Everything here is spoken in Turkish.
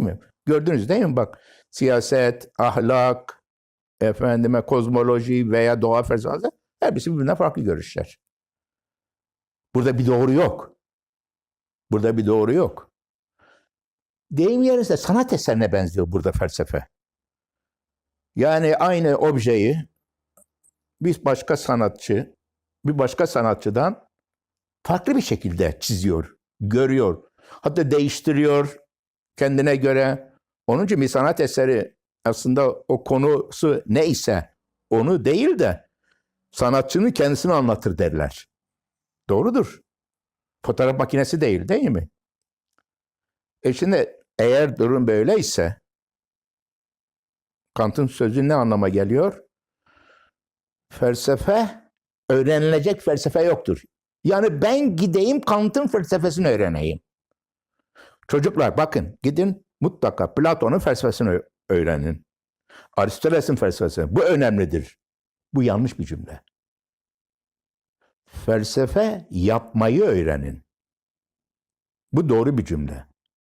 Mi? Gördünüz değil mi bak siyaset, ahlak, efendime kozmoloji veya doğa felsefesi hepsi birbirinden farklı görüşler. Burada bir doğru yok. Burada bir doğru yok. Deyim yerinize sanat eserine benziyor burada felsefe. Yani aynı objeyi bir başka sanatçı, bir başka sanatçıdan farklı bir şekilde çiziyor, görüyor. Hatta değiştiriyor kendine göre. Onun için bir sanat eseri aslında o konusu neyse onu değil de sanatçının kendisini anlatır derler. Doğrudur. Fotoğraf makinesi değil değil mi? E şimdi eğer durum böyleyse Kant'ın sözü ne anlama geliyor? Felsefe, öğrenilecek felsefe yoktur. Yani ben gideyim Kant'ın felsefesini öğreneyim. Çocuklar bakın gidin mutlaka Platon'un felsefesini öğrenin. Aristoteles'in felsefesi. Bu önemlidir. Bu yanlış bir cümle. Felsefe yapmayı öğrenin. Bu doğru bir cümle.